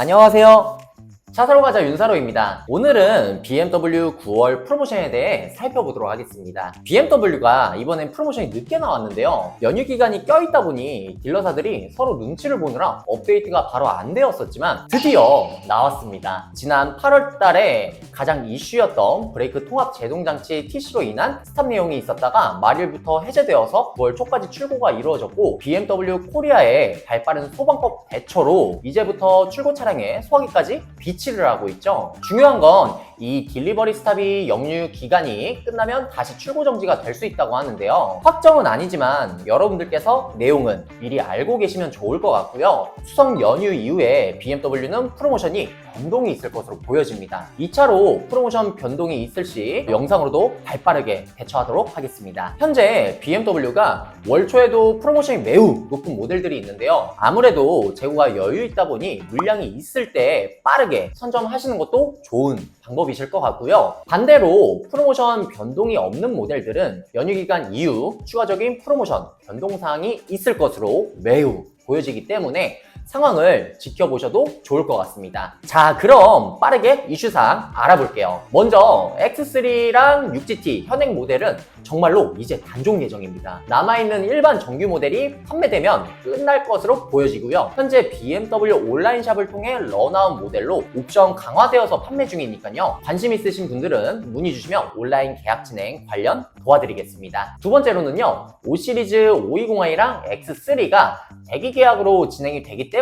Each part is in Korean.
안녕하세요. 가자 윤사로입니다. 오늘은 BMW 9월 프로모션에 대해 살펴보도록 하겠습니다. BMW가 이번엔 프로모션이 늦게 나왔는데요. 연휴 기간이 껴있다 보니 딜러사들이 서로 눈치를 보느라 업데이트가 바로 안 되었었지만 드디어 나왔습니다. 지난 8월 달에 가장 이슈였던 브레이크 통합 제동 장치 TC로 인한 스탑 내용이 있었다가 말일부터 해제되어서 9월 초까지 출고가 이루어졌고 BMW 코리아의 발빠른 소방법 대처로 이제부터 출고 차량에 소화기까지 비치를 하고 있죠. 중요한 건 이 딜리버리 스탑이 영유 기간이 끝나면 다시 출고 정지가 될 수 있다고 하는데요. 확정은 아니지만 여러분들께서 내용은 미리 알고 계시면 좋을 것 같고요. 추석 연휴 이후에 BMW는 프로모션이 변동이 있을 것으로 보여집니다. 2차로 프로모션 변동이 있을 시 영상으로도 발빠르게 대처하도록 하겠습니다. 현재 BMW가 월초에도 프로모션이 매우 높은 모델들이 있는데요. 아무래도 재고가 여유 있다 보니 물량이 있을 때 빠르게 선점하시는 것도 좋은 방법 이실 것 같고요. 반대로 프로모션 변동이 없는 모델들은 연휴 기간 이후 추가적인 프로모션 변동사항이 있을 것으로 매우 보여지기 때문에 상황을 지켜보셔도 좋을 것 같습니다. 자, 그럼 빠르게 이슈사항 알아볼게요. 먼저 X3랑 6GT 현행 모델은 정말로 이제 단종 예정입니다. 남아있는 일반 정규 모델이 판매되면 끝날 것으로 보여지고요. 현재 BMW 온라인샵을 통해 런아웃 모델로 옵션 강화되어서 판매 중이니까요. 관심 있으신 분들은 문의 주시면 온라인 계약 진행 관련 도와드리겠습니다. 두 번째로는요. 5 시리즈 520i랑 X3가 대기 계약으로 진행이 되기 때문에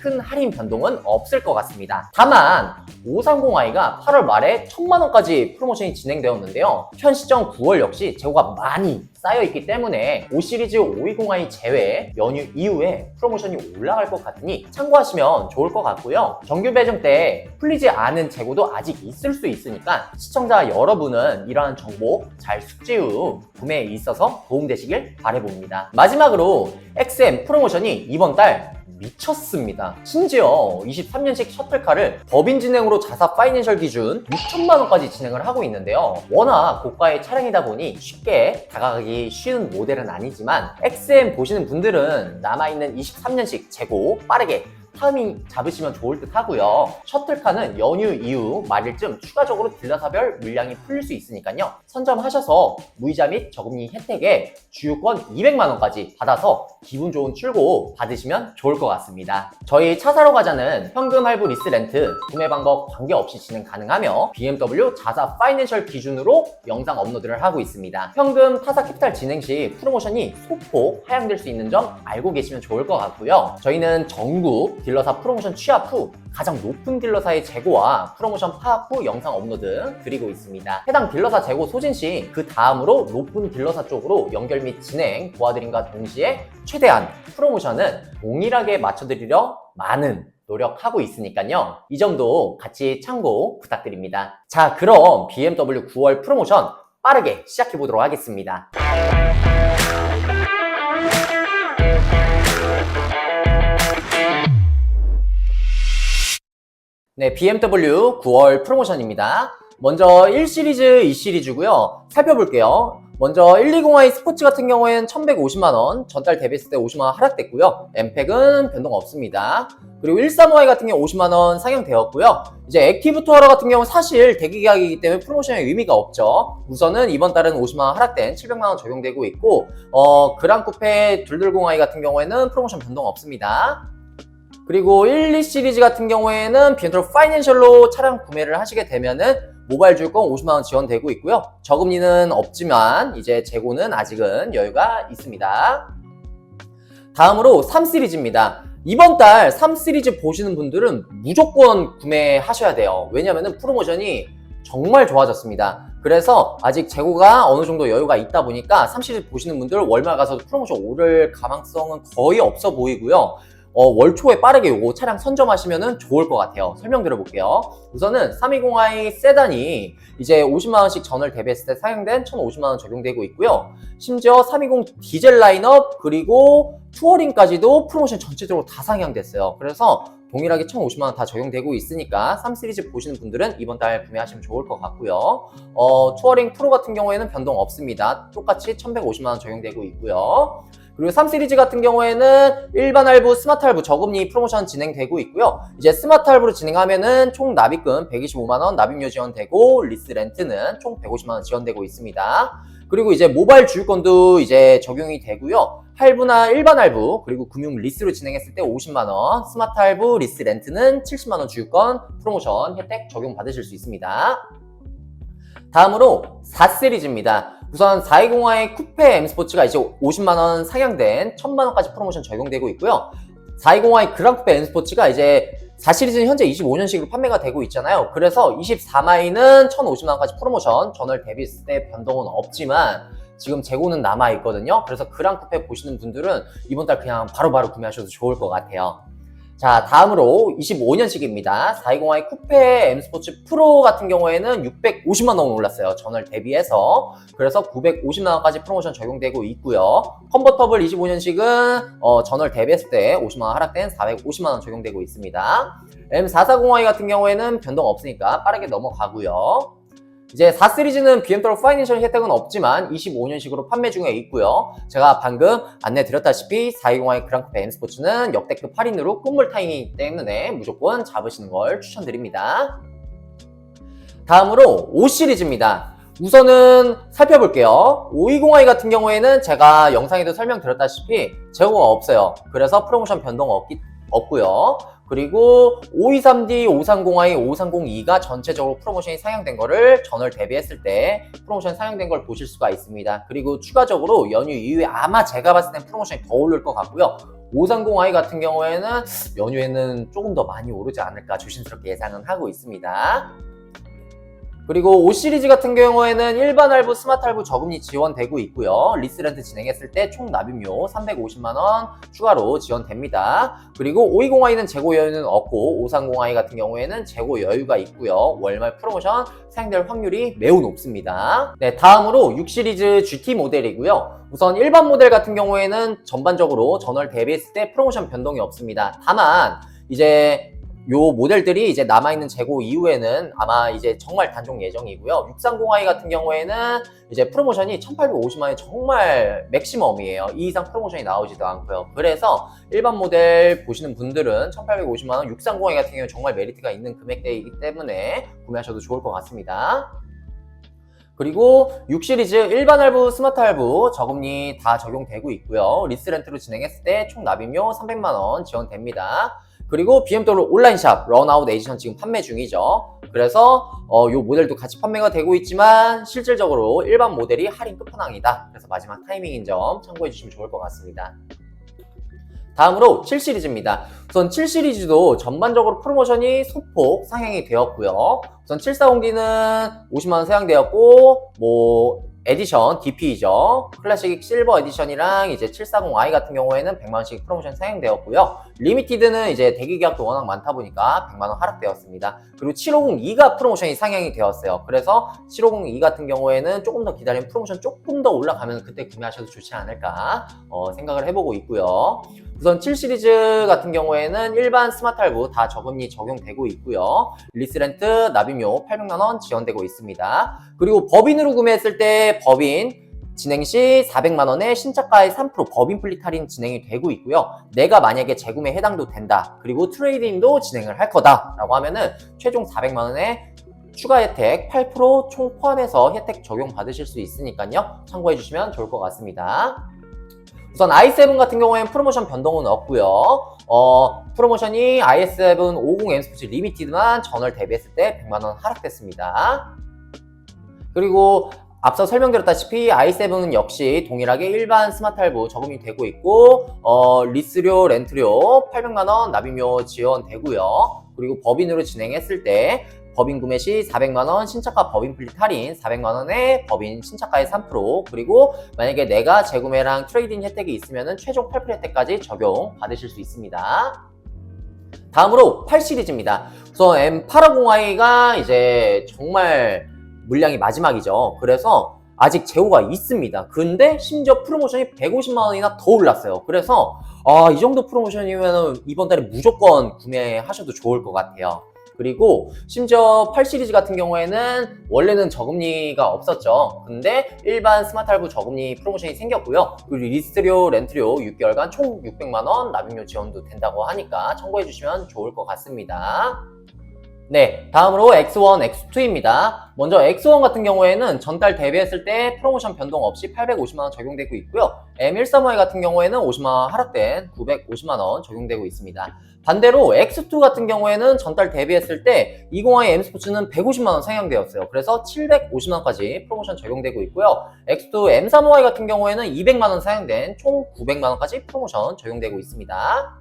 큰 할인 변동은 없을 것 같습니다. 다만 530i가 8월 말에 1000만 원까지 프로모션이 진행되었는데요. 현 시점 9월 역시 재고가 많이 쌓여 있기 때문에 5 시리즈 520i 제외 연휴 이후에 프로모션이 올라갈 것 같으니 참고하시면 좋을 것 같고요. 정규 배정 때 풀리지 않은 재고도 아직 있을 수 있으니까 시청자 여러분은 이러한 정보 잘 숙지 후 구매에 있어서 도움되시길 바라봅니다. 마지막으로 XM 프로모션이 이번 달 미쳤습니다. 심지어 23년식 셔틀카를 법인 진행으로 자사 파이낸셜 기준 6천만 원까지 진행을 하고 있는데요. 워낙 고가의 차량이다 보니 쉽게 다가가기 쉬운 모델은 아니지만 XM 보시는 분들은 남아있는 23년식 재고 빠르게 타이밍 잡으시면 좋을 듯 하고요. 셔틀카는 연휴 이후 말일쯤 추가적으로 딜러사별 물량이 풀릴 수 있으니까요. 선점하셔서 무이자 및 저금리 혜택에 주유권 200만원까지 받아서 기분 좋은 출고 받으시면 좋을 것 같습니다. 저희 차 사러 가자는 현금 할부 리스 렌트 구매 방법 관계없이 진행 가능하며 BMW 자사 파이낸셜 기준으로 영상 업로드를 하고 있습니다. 현금 타사 캐피탈 진행 시 프로모션이 소폭 하향될 수 있는 점 알고 계시면 좋을 것 같고요. 저희는 전국 딜러사 프로모션 취합 후 가장 높은 딜러사의 재고와 프로모션 파악 후 영상 업로드 드리고 있습니다. 해당 딜러사 재고 소진 시 그 다음으로 높은 딜러사 쪽으로 연결 및 진행 도와드림과 동시에 최대한 프로모션은 동일하게 맞춰드리려 많은 노력하고 있으니까요. 이 점도 같이 참고 부탁드립니다. 자, 그럼 BMW 9월 프로모션 빠르게 시작해 보도록 하겠습니다. 네, BMW 9월 프로모션입니다. 먼저 1 시리즈, 2 시리즈고요. 살펴볼게요. 먼저 120i 스포츠 같은 경우에는 1150만원, 전달 대비했을 때 50만원 하락됐고요. 엠팩은 변동 없습니다. 그리고 135i 같은 경우 50만원 상향되었고요. 이제 액티브 투어러 같은 경우는 사실 대기 계약이기 때문에 프로모션의 의미가 없죠. 우선은 이번 달은 50만원 하락된 700만원 적용되고 있고, 어, 그랑 쿠페 220i 같은 경우에는 프로모션 변동 없습니다. 그리고 1, 2 시리즈 같은 경우에는 BMW 파이낸셜로 차량 구매를 하시게 되면은 모바일 줄건 50만 원 지원되고 있고요. 저금리는 없지만 이제 재고는 아직은 여유가 있습니다. 다음으로 3 시리즈입니다. 이번 달 3 시리즈 보시는 분들은 무조건 구매하셔야 돼요. 왜냐면은 프로모션이 정말 좋아졌습니다. 그래서 아직 재고가 어느 정도 여유가 있다 보니까 3 시리즈 보시는 분들 월말 가서도 프로모션 오를 가망성은 거의 없어 보이고요. 어, 월 초에 빠르게 요거 차량 선점하시면 좋을 것 같아요. 설명드려볼게요. 우선은 320i 세단이 이제 50만원씩 전월 대비했을 때 사용된 1,050만원 적용되고 있고요. 심지어 320 디젤 라인업 그리고 투어링까지도 프로모션 전체적으로 다 상향됐어요. 그래서 동일하게 1,050만 원 다 적용되고 있으니까 3 시리즈 보시는 분들은 이번 달 구매하시면 좋을 것 같고요. 어, 투어링 프로 같은 경우에는 변동 없습니다. 똑같이 1,150만 원 적용되고 있고요. 그리고 3 시리즈 같은 경우에는 일반 할부, 스마트 할부 저금리 프로모션 진행되고 있고요. 이제 스마트 할부로 진행하면은 총 납입금 125만 원 납입료 지원되고 리스 렌트는 총 150만 원 지원되고 있습니다. 그리고 이제 모바일 주유권도 이제 적용이 되고요. 할부나 일반 할부 그리고 금융 리스로 진행했을 때 50만 원, 스마트 할부 리스 렌트는 70만 원 주유권 프로모션 혜택 적용 받으실 수 있습니다. 다음으로 4 시리즈입니다. 우선 420i 쿠페 M 스포츠가 이제 50만 원 상향된 1000만 원까지 프로모션 적용되고 있고요. 420i 그랑 쿠페 M 스포츠가 이제 4 시리즈는 현재 25년식으로 판매가 되고 있잖아요. 그래서 24마이는 1,050만 원까지 프로모션 전월 대비했을 때 변동은 없지만 지금 재고는 남아 있거든요. 그래서 그랑 쿠페 보시는 분들은 이번 달 그냥 바로바로 구매하셔도 좋을 것 같아요. 자, 다음으로 25년식입니다. 420i 쿠페 M 스포츠 프로 같은 경우에는 650만 원 올랐어요. 전월 대비해서. 그래서 950만 원까지 프로모션 적용되고 있고요. 컨버터블 25년식은 어, 전월 대비했을 때 50만 원 하락된 450만 원 적용되고 있습니다. M440i 같은 경우에는 변동 없으니까 빠르게 넘어가고요. 이제 4 시리즈는 BMW 파이낸셜 혜택은 없지만 25년식으로 판매 중에 있고요. 제가 방금 안내 드렸다시피 420i 그랑크페 M 스포츠는 역대급 할인으로 끝물 타임이기 때문에 무조건 잡으시는 걸 추천드립니다. 다음으로 5 시리즈입니다. 우선은 살펴볼게요. 520i 같은 경우에는 제가 영상에도 설명드렸다시피 재고가 없어요. 그래서 프로모션 변동 없기, 없고요. 그리고 523D, 530i, 530E가 전체적으로 프로모션이 상향된 거를 전월 대비했을 때 프로모션 상향된 걸 보실 수가 있습니다. 그리고 추가적으로 연휴 이후에 아마 제가 봤을 땐 프로모션이 더 오를 것 같고요. 530i 같은 경우에는 연휴에는 조금 더 많이 오르지 않을까 조심스럽게 예상은 하고 있습니다. 그리고 5 시리즈 같은 경우에는 일반 할부, 스마트 할부 저금리 지원되고 있고요. 리스렌트 진행했을 때 총 납입료 350만 원 추가로 지원됩니다. 그리고 520i는 재고 여유는 없고 530i 같은 경우에는 재고 여유가 있고요. 월말 프로모션 사용될 확률이 매우 높습니다. 네, 다음으로 6 시리즈 GT 모델이고요. 우선 일반 모델 같은 경우에는 전반적으로 전월 대비했을 때 프로모션 변동이 없습니다. 다만 이제 요 모델들이 이제 남아있는 재고 이후에는 아마 이제 정말 단종 예정이고요. 630i 같은 경우에는 이제 프로모션이 1850만원이 정말 맥시멈이에요. 이 이상 프로모션이 나오지도 않고요. 그래서 일반 모델 보시는 분들은 1850만원, 630i 같은 경우는 정말 메리트가 있는 금액대이기 때문에 구매하셔도 좋을 것 같습니다. 그리고 6 시리즈 일반 할부, 스마트 할부 저금리 다 적용되고 있고요. 리스렌트로 진행했을 때 총 납입료 300만원 지원됩니다. 그리고 BMW 온라인샵 런아웃 에디션 지금 판매 중이죠. 그래서 어, 요 모델도 같이 판매가 되고 있지만 실질적으로 일반 모델이 할인 끝판왕이다. 그래서 마지막 타이밍인 점 참고해 주시면 좋을 것 같습니다. 다음으로 7 시리즈입니다. 우선 7 시리즈도 전반적으로 프로모션이 소폭 상향이 되었고요. 우선 740D는 50만원 사양되었고, 뭐, 에디션 DP이죠. 클래식 실버 에디션이랑 이제 740i 같은 경우에는 100만 원씩 프로모션 사용되었고요. 리미티드는 이제 대기 계약도 워낙 많다 보니까 100만 원 하락되었습니다. 그리고 750e가 프로모션이 상향이 되었어요. 그래서 750e 같은 경우에는 조금 더 기다리면 프로모션 조금 더 올라가면 그때 구매하셔도 좋지 않을까 어, 생각을 해보고 있고요. 우선 7 시리즈 같은 경우에는 일반 스마트 할부 다 저금리 적용되고 있고요. 리스 렌트 납입료 800만원 지원되고 있습니다. 그리고 법인으로 구매했을 때 법인 진행 시 400만 원의 신차가의 3% 법인 플릿 할인 진행이 되고 있고요. 내가 만약에 재구매 해당도 된다. 그리고 트레이딩도 진행을 할 거다라고 하면은 최종 400만 원의 추가 혜택 8%총 포함해서 혜택 적용 받으실 수 있으니까요. 참고해 주시면 좋을 것 같습니다. 우선 i7 같은 경우에는 프로모션 변동은 없고요. 어, 프로모션이 i7 50M 스포츠 리미티드만 전월 대비했을 때 100만 원 하락됐습니다. 그리고 앞서 설명드렸다시피 i7은 역시 동일하게 일반 스마트 할부 저금이 되고 있고 어, 리스료, 렌트료 800만 원 납입료 지원되고요. 그리고 법인으로 진행했을 때 법인 구매 시 400만원 신차가 법인 플릿 할인 400만원에 법인 신차가의 3% 그리고 만약에 내가 재구매랑 트레이딩 혜택이 있으면 최종 8% 혜택까지 적용 받으실 수 있습니다. 다음으로 8 시리즈입니다. 우선 M850i가 이제 정말 물량이 마지막이죠. 그래서 아직 재고가 있습니다. 근데 심지어 프로모션이 150만 원이나 더 올랐어요. 그래서 아, 이 정도 프로모션이면 이번 달에 무조건 구매하셔도 좋을 것 같아요. 그리고 심지어 8 시리즈 같은 경우에는 원래는 저금리가 없었죠. 근데 일반 스마트 할부 저금리 프로모션이 생겼고요. 그리고 리스트료, 렌트료 6개월간 총 600만 원 납입료 지원도 된다고 하니까 참고해 주시면 좋을 것 같습니다. 네, 다음으로 X1, X2입니다. 먼저 X1 같은 경우에는 전달 대비했을 때 프로모션 변동 없이 850만원 적용되고 있고요. M135 같은 경우에는 50만원 하락된 950만원 적용되고 있습니다. 반대로 X2 같은 경우에는 전달 대비했을 때 20i M스포츠는 150만원 상향되었어요. 그래서 750만원까지 프로모션 적용되고 있고요. X2 M35i 같은 경우에는 200만원 상향된 총 900만원까지 프로모션 적용되고 있습니다.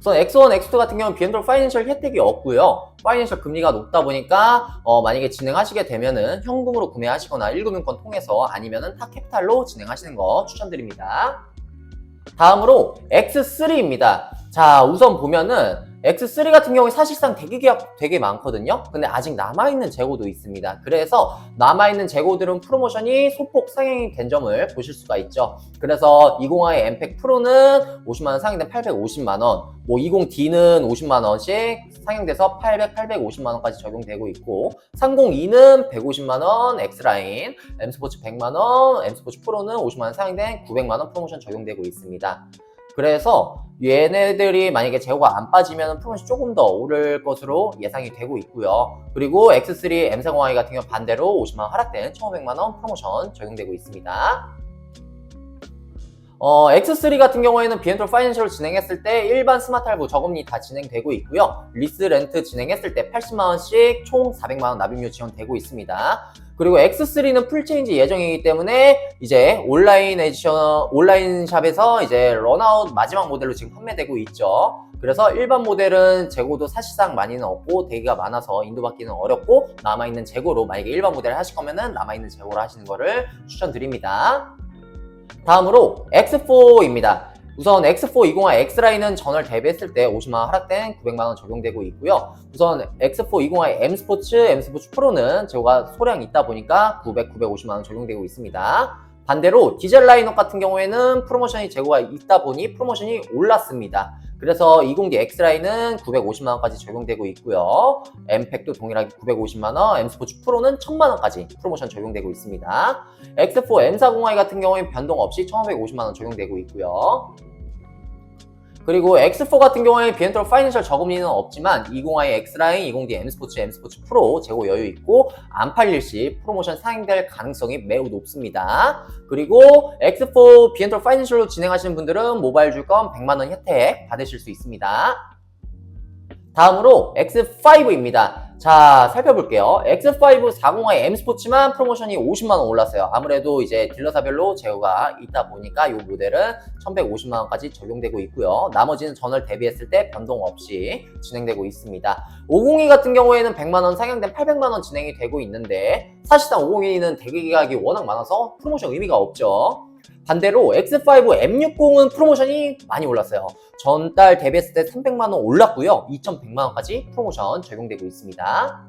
우선 X1, X2 같은 경우는 BMW 파이낸셜 혜택이 없고요. 파이낸셜 금리가 높다 보니까 어, 만약에 진행하시게 되면은 현금으로 구매하시거나 1금융권 통해서 아니면은 타캐피탈로 진행하시는 거 추천드립니다. 다음으로 X3입니다. 자, 우선 보면은 X3 같은 경우에 사실상 대기 계약 되게 많거든요. 근데 아직 남아있는 재고도 있습니다. 그래서 남아있는 재고들은 프로모션이 소폭 상향이 된 점을 보실 수가 있죠. 그래서 20i 엠팩 프로는 50만원 상향된 850만원, 뭐 20D는 50만원씩 상향돼서 800, 850만원까지 적용되고 있고 302는 150만원 X라인, M스포츠 100만원, M스포츠 프로는 50만원 상향된 900만원 프로모션 적용되고 있습니다. 그래서 얘네들이 만약에 재고가 안 빠지면 프로모션 조금 더 오를 것으로 예상이 되고 있고요. 그리고 X3 M40i 같은 경우 반대로 50만원 하락된 1,500만원 프로모션 적용되고 있습니다. 어, X3 같은 경우에는 BMW 파이낸셜 진행했을 때 일반 스마트 할부 저금리 다 진행되고 있고요. 리스 렌트 진행했을 때 80만원씩 총 400만원 납입료 지원되고 있습니다. 그리고 X3는 풀체인지 예정이기 때문에 이제 온라인 에디션, 온라인 샵에서 이제 런아웃 마지막 모델로 지금 판매되고 있죠. 그래서 일반 모델은 재고도 사실상 많이는 없고 대기가 많아서 인도받기는 어렵고 남아있는 재고로 만약에 일반 모델을 하실 거면은 남아있는 재고로 하시는 거를 추천드립니다. 다음으로 X4입니다. 우선 X4 20화 X라인은 전월 대비했을 때 50만원 하락된 900만원 적용되고 있고요. 우선 X4 20화 M 스포츠, M 스포츠 프로는 재고가 소량 있다 보니까 900, 950만원 적용되고 있습니다. 반대로 디젤 라인업 같은 경우에는 프로모션이 재고가 있다 보니 프로모션이 올랐습니다. 그래서 20D X라인은 950만원까지 적용되고 있고요. M팩도 동일하게 950만원, M스포츠 프로는 1000만원까지 프로모션 적용되고 있습니다. X4 M40i 같은 경우에 변동 없이 1550만원 적용되고 있고요. 그리고 X4 같은 경우에 BMW 파이낸셜 저금리는 없지만 20i X라인, 20D M스포츠, M스포츠 프로 재고 여유 있고 안 팔릴 시 프로모션 상행될 가능성이 매우 높습니다. 그리고 X4 BMW 파이낸셜로 진행하시는 분들은 모바일 줄건 100만원 혜택 받으실 수 있습니다. 다음으로 X5입니다. 자, 살펴볼게요. X5 40i M 스포츠만 프로모션이 50만원 올랐어요. 아무래도 이제 딜러사별로 제어가 있다 보니까 이 모델은 1150만원까지 적용되고 있고요. 나머지는 전월 대비했을 때 변동 없이 진행되고 있습니다. 502 같은 경우에는 100만원 상향된 800만원 진행이 되고 있는데 사실상 502는 대기 계약이 워낙 많아서 프로모션 의미가 없죠. 반대로 X5 M60은 프로모션이 많이 올랐어요. 전달 대비했을 때 300만원 올랐고요. 2,100만원까지 프로모션 적용되고 있습니다.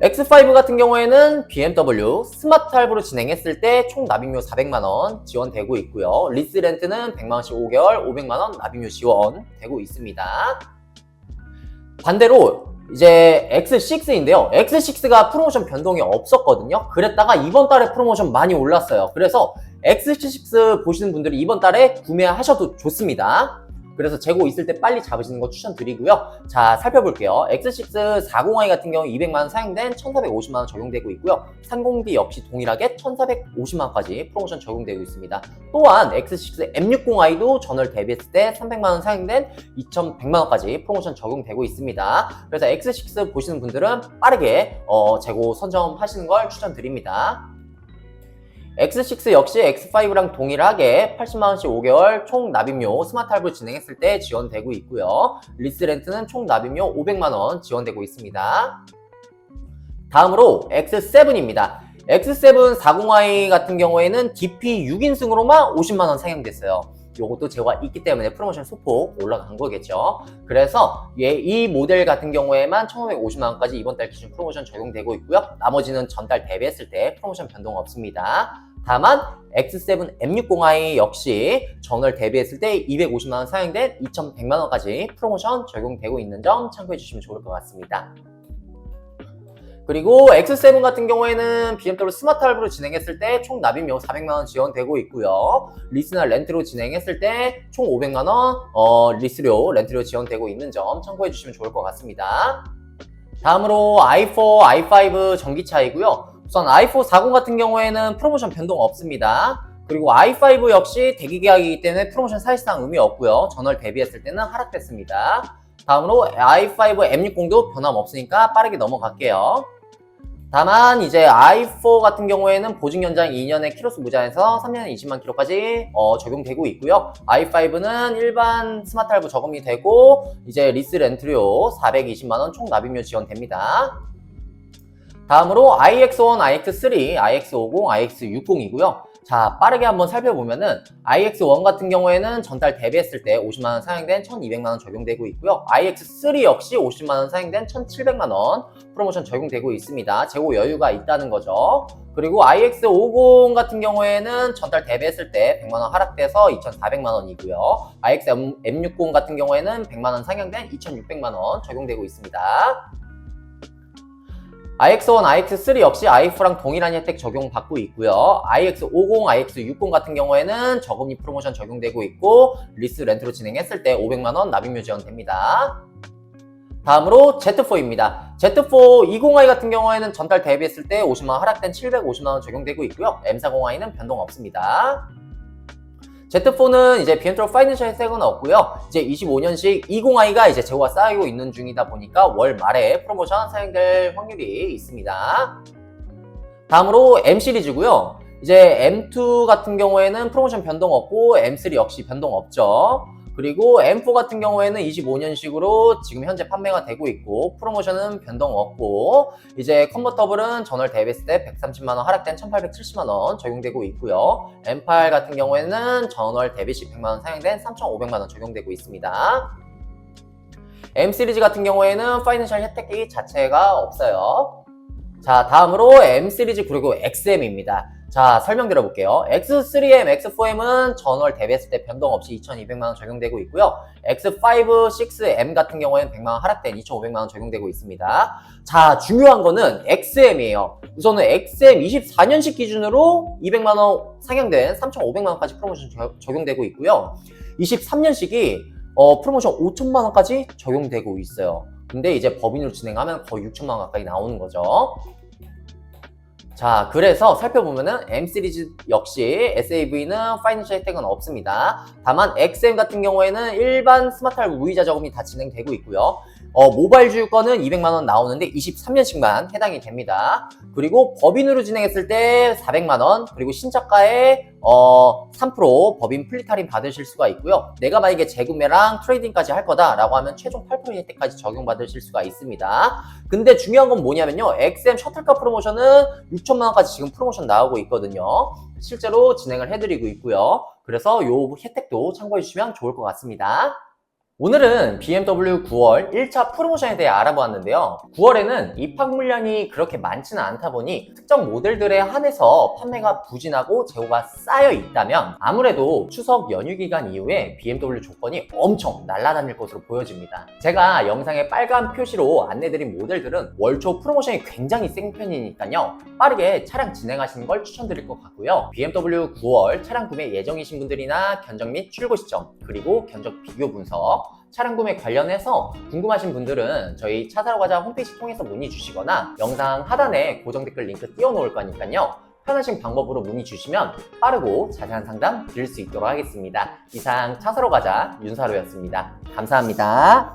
X5 같은 경우에는 BMW 스마트 할부로 진행했을 때 총 납입료 400만원 지원되고 있고요. 리스 렌트는 100만원씩 5개월 500만원 납입료 지원되고 있습니다. 반대로 이제 X6인데요. X6가 프로모션 변동이 없었거든요. 그랬다가 이번 달에 프로모션 많이 올랐어요. 그래서 X6 보시는 분들이 이번 달에 구매하셔도 좋습니다. 그래서 재고 있을 때 빨리 잡으시는 거 추천드리고요. 자, 살펴볼게요. X6 40i 같은 경우 200만원 사용된 1450만 원 적용되고 있고요. 30D 역시 동일하게 1450만 원까지 프로모션 적용되고 있습니다. 또한 X6 M60i도 전월 대비했을 때 300만원 사용된 2100만 원까지 프로모션 적용되고 있습니다. 그래서 X6 보시는 분들은 빠르게 어, 재고 선점하시는 걸 추천드립니다. X6 역시 X5랑 동일하게 80만원씩 5개월 총 납입료 스마트 할부 진행했을 때 지원되고 있고요. 리스 렌트는 총 납입료 500만원 지원되고 있습니다. 다음으로 X7입니다. X7 40i 같은 경우에는 DP 6인승으로만 50만원 상향됐어요. 요것도 제가 있기 때문에 프로모션 소폭 올라간 거겠죠. 그래서 얘, 이 모델 같은 경우에만 1,550만 원까지 이번 달 기준 프로모션 적용되고 있고요. 나머지는 전달 대비했을 때 프로모션 변동 없습니다. 다만 X7 M60i 역시 전월 대비했을 때 250만 원 상향된 2,100만 원까지 프로모션 적용되고 있는 점 참고해 주시면 좋을 것 같습니다. 그리고 X7 같은 경우에는 BMW 스마트 할부로 진행했을 때 총 납입료 400만원 지원되고 있고요. 리스나 렌트로 진행했을 때 총 500만원 어, 리스료, 렌트료 지원되고 있는 점 참고해 주시면 좋을 것 같습니다. 다음으로 i4, i5 전기차이고요. 우선 i4 40 같은 경우에는 프로모션 변동 없습니다. 그리고 i5 역시 대기 계약이기 때문에 프로모션 사실상 의미 없고요. 전월 대비했을 때는 하락됐습니다. 다음으로 i5 M60도 변함 없으니까 빠르게 넘어갈게요. 다만 이제 i4 같은 경우에는 보증 연장 2년의 키로수 무제한에서 3년에 20만 킬로까지 어, 적용되고 있고요. i5는 일반 스마트 할부 저금이 되고 이제 리스 렌트료 420만 원 총 납입료 지원됩니다. 다음으로 iX1, iX3, iX50, iX60이고요. 자, 빠르게 한번 살펴보면은 iX1 같은 경우에는 전달 대비했을 때 50만원 사용된 1200만원 적용되고 있고요. iX3 역시 50만원 사용된 1700만원 프로모션 적용되고 있습니다. 재고 여유가 있다는 거죠. 그리고 iX50 같은 경우에는 전달 대비했을 때 100만원 하락돼서 2,400만원이고요. iX-M60 같은 경우에는 100만원 상향된 2,600만원 적용되고 있습니다. iX1, iX3 역시 iF랑 동일한 혜택 적용받고 있고요. iX50, iX60 같은 경우에는 저금리 프로모션 적용되고 있고 리스 렌트로 진행했을 때 500만 원 납입료 지원됩니다. 다음으로 Z4입니다. Z4 20i 같은 경우에는 전달 대비했을 때 50만 원 하락된 750만 원 적용되고 있고요. M40i는 변동 없습니다. Z4는 이제 BMW 파이낸셜 혜택은 없고요. 이제 25년식 20i가 이제 재고가 쌓이고 있는 중이다 보니까 월 말에 프로모션 사용될 확률이 있습니다. 다음으로 M 시리즈고요. 이제 M2 같은 경우에는 프로모션 변동 없고 M3 역시 변동 없죠. 그리고 M4 같은 경우에는 25년식으로 지금 현재 판매가 되고 있고 프로모션은 변동 없고 이제 컨버터블은 전월 대비했을 때 130만원 하락된 1870만원 적용되고 있고요. M8 같은 경우에는 전월 대비 시 100만원 사용된 3500만원 적용되고 있습니다. M 시리즈 같은 경우에는 파이낸셜 혜택이 자체가 없어요. 자, 다음으로 M 시리즈 그리고 XM입니다. 자, 설명 드려볼게요. X3M, X4M은 전월 대비했을 때 변동 없이 2,200만원 적용되고 있고요. X5, 6M 같은 경우에는 100만원 하락된 2,500만원 적용되고 있습니다. 자, 중요한 거는 XM이에요. 우선은 XM 24년식 기준으로 200만원 상향된 3,500만원까지 프로모션 적- 적용되고 있고요. 23년식이 어, 프로모션 5천만 원까지 적용되고 있어요. 근데 이제 법인으로 진행하면 거의 6천만 원 가까이 나오는 거죠. 자, 그래서 살펴보면은 M 시리즈 역시 SAV는 파이낸셜 혜택은 없습니다. 다만 XM 같은 경우에는 일반 스마트 할부 무이자 저금이 다 진행되고 있고요. 어, 모바일 주유권은 200만원 나오는데 23년씩만 해당이 됩니다. 그리고 법인으로 진행했을 때 400만원, 그리고 신차가에 어, 3% 법인 할인 받으실 수가 있고요. 내가 만약에 재구매랑 트레이딩까지 할 거다라고 하면 최종 8% 혜택까지 적용받으실 수가 있습니다. 근데 중요한 건 뭐냐면요. XM 셔틀카 프로모션은 6천만 원까지 지금 프로모션 나오고 있거든요. 실제로 진행을 해드리고 있고요. 그래서 요 혜택도 참고해 주시면 좋을 것 같습니다. 오늘은 BMW 9월 1차 프로모션에 대해 알아보았는데요. 9월에는 입학 물량이 그렇게 많지는 않다 보니 특정 모델들에 한해서 판매가 부진하고 재고가 쌓여 있다면 아무래도 추석 연휴 기간 이후에 BMW 조건이 엄청 날아다닐 것으로 보여집니다. 제가 영상에 빨간 표시로 안내드린 모델들은 월초 프로모션이 굉장히 센 편이니까요. 빠르게 차량 진행하시는 걸 추천드릴 것 같고요. BMW 9월 차량 구매 예정이신 분들이나 견적 및 출고 시점 그리고 견적 비교 분석 차량 구매 관련해서 궁금하신 분들은 저희 차 사러 가자 홈페이지 통해서 문의 주시거나 영상 하단에 고정 댓글 링크 띄워놓을 거니까요. 편하신 방법으로 문의 주시면 빠르고 자세한 상담 드릴 수 있도록 하겠습니다. 이상 차 사러 가자 윤사로였습니다. 감사합니다.